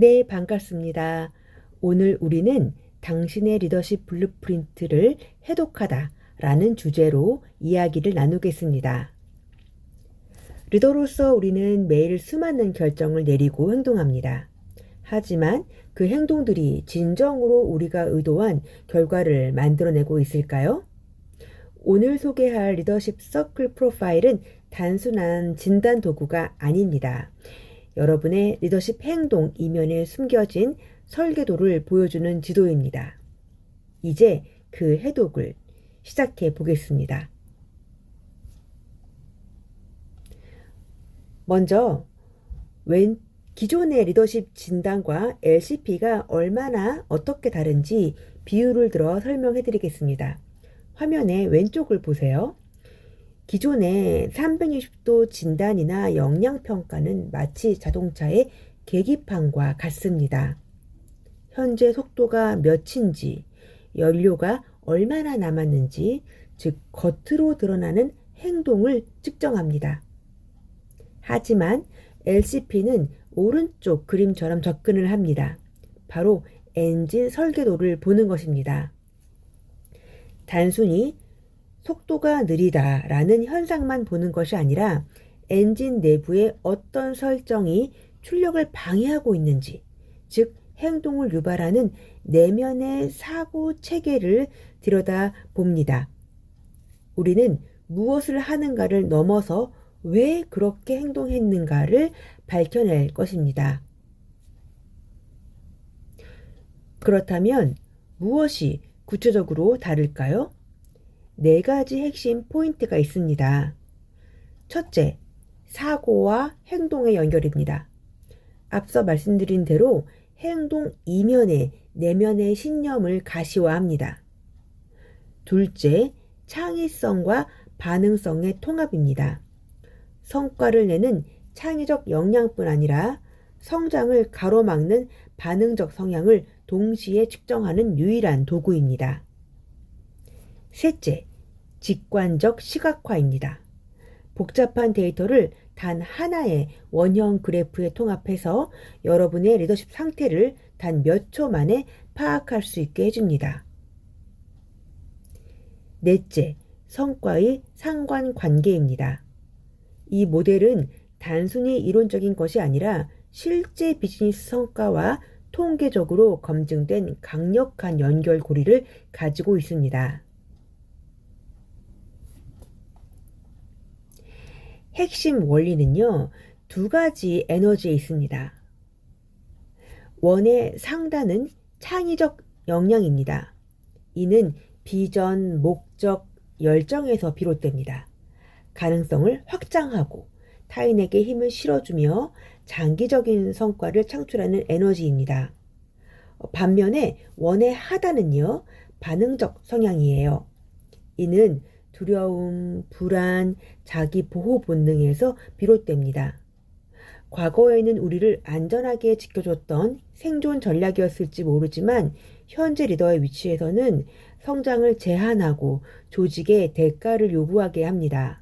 네, 반갑습니다. 오늘 우리는 당신의 리더십 블루프린트를 해독하다 라는 주제로 이야기를 나누겠습니다. 리더로서 우리는 매일 수많은 결정을 내리고 행동합니다. 하지만 그 행동들이 진정으로 우리가 의도한 결과를 만들어내고 있을까요? 오늘 소개할 리더십 서클 프로파일은 단순한 진단 도구가 아닙니다. 여러분의 리더십 행동 이면에 숨겨진 설계도를 보여주는 지도입니다. 이제 그 해독을 시작해 보겠습니다. 먼저 왼 기존의 리더십 진단과 LCP가 얼마나 어떻게 다른지 비율을 들어 설명해 드리겠습니다. 화면의 왼쪽을 보세요. 기존의 360도 진단이나 영양평가는 마치 자동차의 계기판과 같습니다. 현재 속도가 몇인지, 연료가 얼마나 남았는지, 즉, 겉으로 드러나는 행동을 측정합니다. 하지만 LCP는 오른쪽 그림처럼 접근을 합니다. 바로 엔진 설계도를 보는 것입니다. 단순히 속도가 느리다라는 현상만 보는 것이 아니라 엔진 내부의 어떤 설정이 출력을 방해하고 있는지, 즉 행동을 유발하는 내면의 사고 체계를 들여다 봅니다. 우리는 무엇을 하는가를 넘어서 왜 그렇게 행동했는가를 밝혀낼 것입니다. 그렇다면 무엇이 구체적으로 다를까요? 네 가지 핵심 포인트가 있습니다. 첫째, 사고와 행동의 연결입니다. 앞서 말씀드린 대로 행동 이면에 내면의 신념을 가시화합니다. 둘째, 창의성과 반응성의 통합입니다. 성과를 내는 창의적 역량뿐 아니라 성장을 가로막는 반응적 성향을 동시에 측정하는 유일한 도구입니다. 셋째, 직관적 시각화입니다. 복잡한 데이터를 단 하나의 원형 그래프에 통합해서 여러분의 리더십 상태를 단 몇 초 만에 파악할 수 있게 해줍니다. 넷째, 성과의 상관 관계입니다. 이 모델은 단순히 이론적인 것이 아니라 실제 비즈니스 성과와 통계적으로 검증된 강력한 연결고리를 가지고 있습니다. 핵심 원리는요, 두 가지 에너지에 있습니다. 원의 상단은 창의적 역량입니다. 이는 비전, 목적, 열정에서 비롯됩니다. 가능성을 확장하고 타인에게 힘을 실어주며 장기적인 성과를 창출하는 에너지입니다. 반면에 원의 하단은요, 반응적 성향이에요. 이는 두려움, 불안, 자기 보호 본능에서 비롯됩니다. 과거에는 우리를 안전하게 지켜줬던 생존 전략이었을지 모르지만 현재 리더의 위치에서는 성장을 제한하고 조직에 대가를 요구하게 합니다.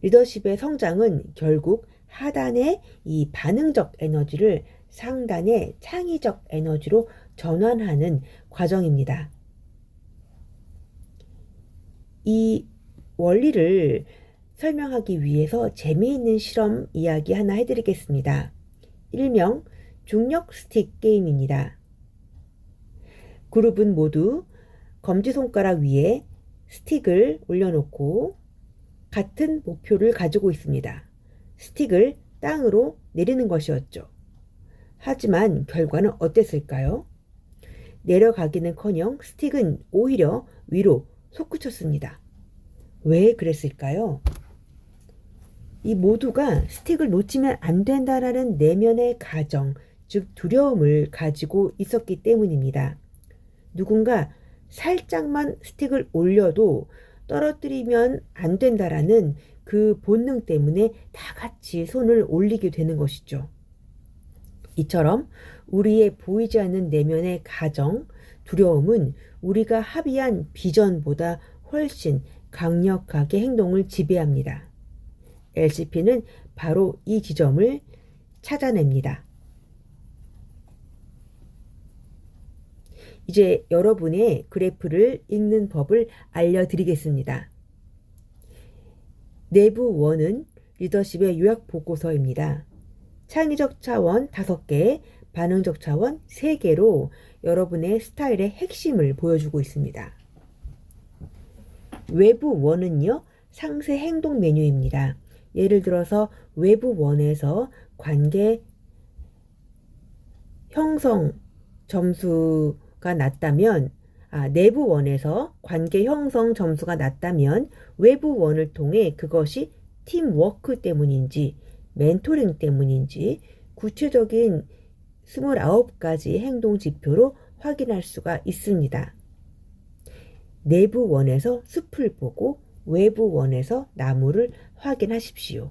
리더십의 성장은 결국 하단의 이 반응적 에너지를 상단의 창의적 에너지로 전환하는 과정입니다. 이 원리를 설명하기 위해서 재미있는 실험 이야기 하나 해드리겠습니다. 일명 중력 스틱 게임입니다. 그룹은 모두 검지손가락 위에 스틱을 올려놓고 같은 목표를 가지고 있습니다. 스틱을 땅으로 내리는 것이었죠. 하지만 결과는 어땠을까요? 내려가기는 커녕 스틱은 오히려 위로 솟구쳤습니다. 왜 그랬을까요? 이 모두가 스틱을 놓치면 안 된다라는 내면의 가정, 즉 두려움을 가지고 있었기 때문입니다. 누군가 살짝만 스틱을 올려도 떨어뜨리면 안 된다라는 그 본능 때문에 다 같이 손을 올리게 되는 것이죠. 이처럼 우리의 보이지 않는 내면의 가정, 두려움은 우리가 합의한 비전보다 훨씬 강력하게 행동을 지배합니다. LCP는 바로 이 지점을 찾아냅니다. 이제 여러분의 그래프를 읽는 법을 알려드리겠습니다. 내부 원은 리더십의 요약 보고서입니다. 창의적 차원 5개, 반응적 차원 3개로 여러분의 스타일의 핵심을 보여주고 있습니다. 외부 원은요, 상세 행동 메뉴입니다. 예를 들어서 외부 원에서 관계 형성 점수가 낮다면 아, 내부 원에서 관계 형성 점수가 낮다면 외부 원을 통해 그것이 팀워크 때문인지 멘토링 때문인지 구체적인 29가지 행동 지표로 확인할 수가 있습니다. 내부 원에서 숲을 보고 외부 원에서 나무를 확인하십시오.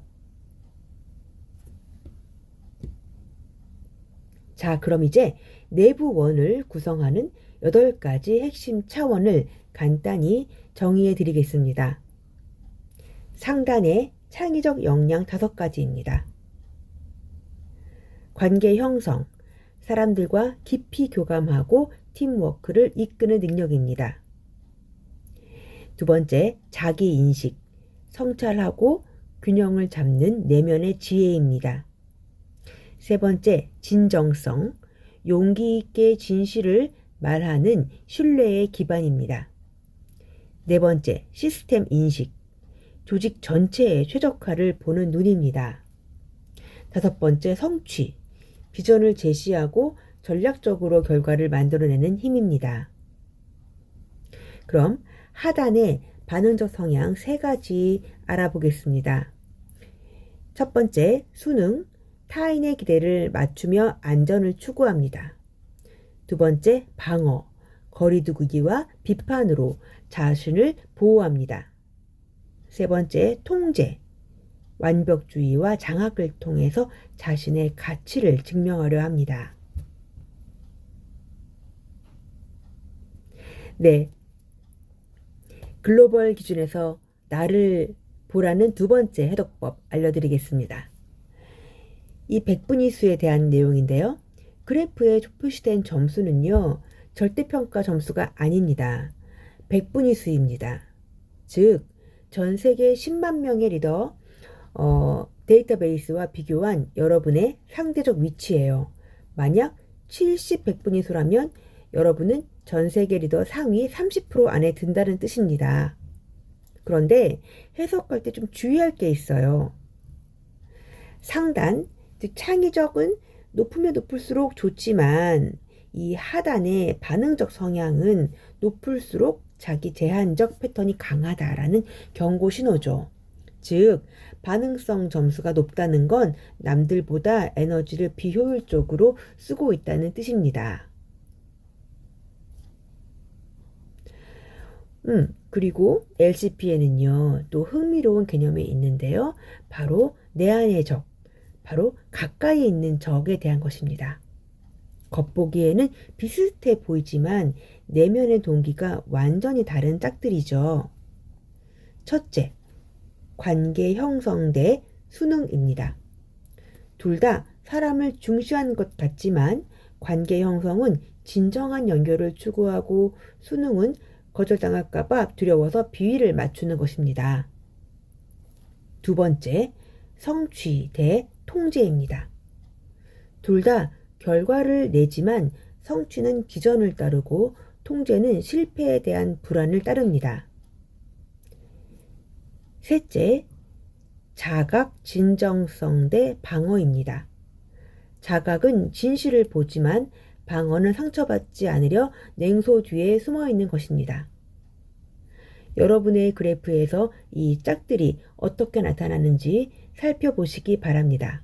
자, 그럼 이제 내부 원을 구성하는 8가지 핵심 차원을 간단히 정의해 드리겠습니다. 상단에 창의적 역량 5가지입니다. 관계 형성, 사람들과 깊이 교감하고 팀워크를 이끄는 능력입니다. 두 번째, 자기 인식, 성찰하고 균형을 잡는 내면의 지혜입니다. 세 번째, 진정성, 용기 있게 진실을 말하는 신뢰의 기반입니다. 네 번째, 시스템 인식, 조직 전체의 최적화를 보는 눈입니다. 다섯 번째, 성취, 비전을 제시하고 전략적으로 결과를 만들어내는 힘입니다. 그럼 하단의 반응적 성향 세 가지 알아보겠습니다. 첫 번째, 수능, 타인의 기대를 맞추며 안전을 추구합니다. 두 번째, 방어, 거리두기와 비판으로 자신을 보호합니다. 세 번째, 통제, 완벽주의와 장악을 통해서 자신의 가치를 증명하려 합니다. 네. 글로벌 기준에서 나를 보라는 두 번째 해독법 알려드리겠습니다. 이 백분위 수에 대한 내용인데요. 그래프에 표시된 점수는요, 절대평가 점수가 아닙니다. 백분위 수입니다. 즉, 전 세계 10만 명의 리더, 어, 데이터베이스와 비교한 여러분의 상대적 위치예요. 만약 70 백분위수라면 여러분은 전 세계 리더 상위 30% 안에 든다는 뜻입니다. 그런데 해석할 때 좀 주의할 게 있어요. 상단, 즉 창의적은 높으면 높을수록 좋지만 이 하단의 반응적 성향은 높을수록 자기 제한적 패턴이 강하다라는 경고 신호죠. 즉, 반응성 점수가 높다는 건 남들보다 에너지를 비효율적으로 쓰고 있다는 뜻입니다. 음, 그리고 LCP에는요, 또 흥미로운 개념이 있는데요. 바로 내 안의 적, 바로 가까이 있는 적에 대한 것입니다. 겉보기에는 비슷해 보이지만 내면의 동기가 완전히 다른 짝들이죠. 첫째, 관계 형성 대 수능입니다. 둘 다 사람을 중시하는 것 같지만 관계 형성은 진정한 연결을 추구하고 수능은 거절당할까봐 두려워서 비위를 맞추는 것입니다. 두 번째, 성취 대 통제입니다. 둘 다 결과를 내지만 성취는 기전을 따르고 통제는 실패에 대한 불안을 따릅니다. 셋째, 자각 진정성 대 방어입니다. 자각은 진실을 보지만 방어는 상처받지 않으려 냉소 뒤에 숨어 있는 것입니다. 여러분의 그래프에서 이 짝들이 어떻게 나타나는지 살펴보시기 바랍니다.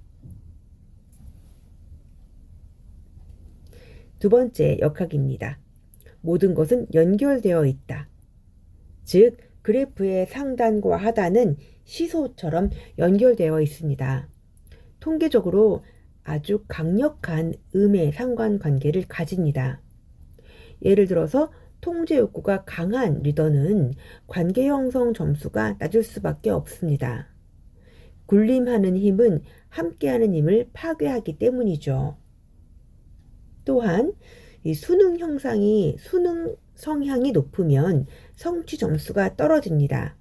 두 번째 역학입니다. 모든 것은 연결되어 있다. 즉, 그래프의 상단과 하단은 시소처럼 연결되어 있습니다. 통계적으로 아주 강력한 음의 상관관계를 가집니다. 예를 들어서 통제 욕구가 강한 리더는 관계 형성 점수가 낮을 수밖에 없습니다. 군림하는 힘은 함께하는 힘을 파괴하기 때문이죠. 또한 이 수능 형상이 수능 성향이 높으면 성취 점수가 떨어집니다.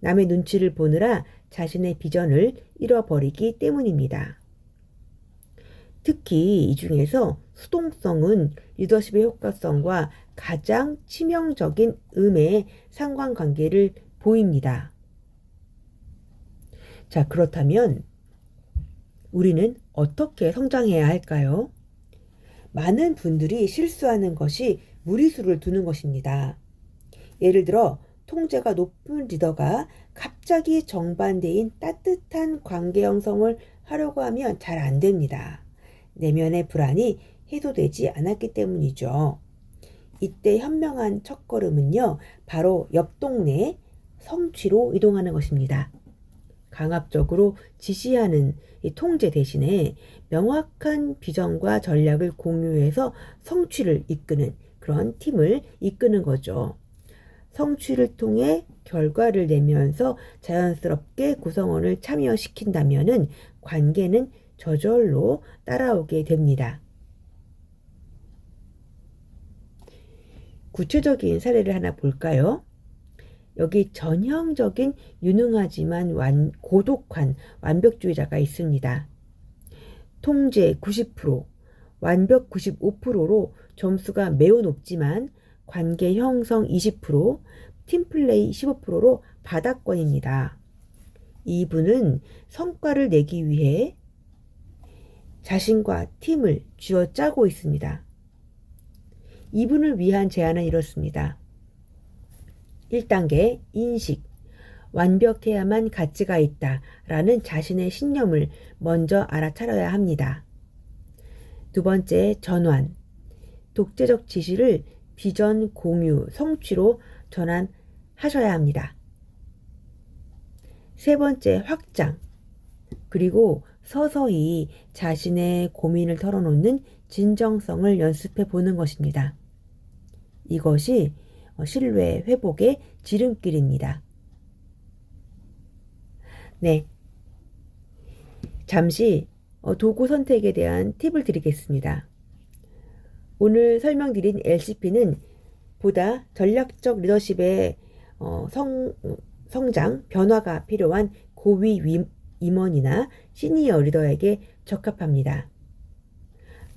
남의 눈치를 보느라 자신의 비전을 잃어버리기 때문입니다. 특히 이 중에서 수동성은 리더십의 효과성과 가장 치명적인 음의 상관관계를 보입니다. 자, 그렇다면 우리는 어떻게 성장해야 할까요? 많은 분들이 실수하는 것이 무리수를 두는 것입니다. 예를 들어 통제가 높은 리더가 갑자기 정반대인 따뜻한 관계 형성을 하려고 하면 잘 안 됩니다. 내면의 불안이 해소되지 않았기 때문이죠. 이때 현명한 첫걸음은요, 바로 옆 동네 성취로 이동하는 것입니다. 강압적으로 지시하는 통제 대신에 명확한 비전과 전략을 공유해서 성취를 이끄는 그런 팀을 이끄는 거죠. 성취를 통해 결과를 내면서 자연스럽게 구성원을 참여시킨다면은 관계는 저절로 따라오게 됩니다. 구체적인 사례를 하나 볼까요? 여기 전형적인 유능하지만 완, 고독한 완벽주의자가 있습니다. 통제 90%, 완벽 95%로 점수가 매우 높지만 관계 형성 20%, 팀플레이 15%로 바닥권입니다. 이분은 성과를 내기 위해 자신과 팀을 쥐어 짜고 있습니다. 이분을 위한 제안은 이렇습니다. 1단계 인식. 완벽해야만 가치가 있다. 라는 자신의 신념을 먼저 알아차려야 합니다. 두 번째, 전환. 독재적 지시를 비전 공유, 성취로 전환하셔야 합니다. 세 번째, 확장. 그리고 서서히 자신의 고민을 털어놓는 진정성을 연습해 보는 것입니다. 이것이 신뢰 회복의 지름길입니다. 네. 잠시 어, 도구 선택에 대한 팁을 드리겠습니다. 오늘 설명드린 LCP는 보다 전략적 리더십의 어, 성, 성장, 변화가 필요한 고위 임원이나 시니어 리더에게 적합합니다.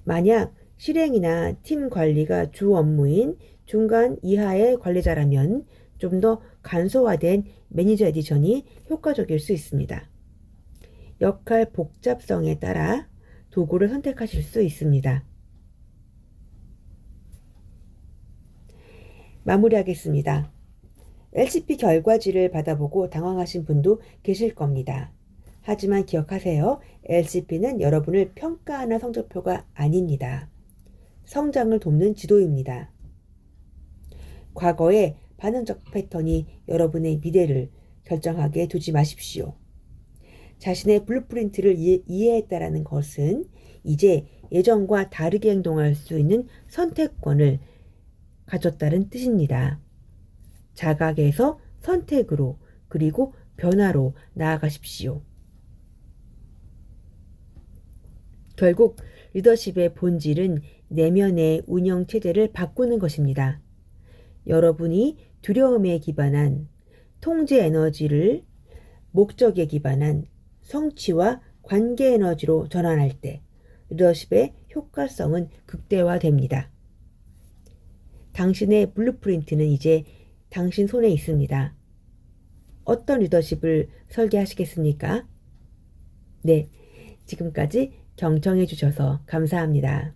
만약 실행이나 팀 관리가 주 업무인 중간 이하의 관리자라면 좀 더 간소화된 매니저 에디션이 효과적일 수 있습니다. 역할 복잡성에 따라 도구를 선택하실 수 있습니다. 마무리하겠습니다. LCP 결과지를 받아보고 당황하신 분도 계실 겁니다. 하지만 기억하세요. LCP는 여러분을 평가하는 성적표가 아닙니다. 성장을 돕는 지도입니다. 과거의 반응적 패턴이 여러분의 미래를 결정하게 두지 마십시오. 자신의 블루프린트를 이해했다라는 것은 이제 예전과 다르게 행동할 수 있는 선택권을 가졌다는 뜻입니다. 자각에서 선택으로 그리고 변화로 나아가십시오. 결국 리더십의 본질은 내면의 운영 체제를 바꾸는 것입니다. 여러분이 두려움에 기반한 통제 에너지를 목적에 기반한 성취와 관계 에너지로 전환할 때 리더십의 효과성은 극대화됩니다. 당신의 블루프린트는 이제 당신 손에 있습니다. 어떤 리더십을 설계하시겠습니까? 네, 지금까지 경청해 주셔서 감사합니다.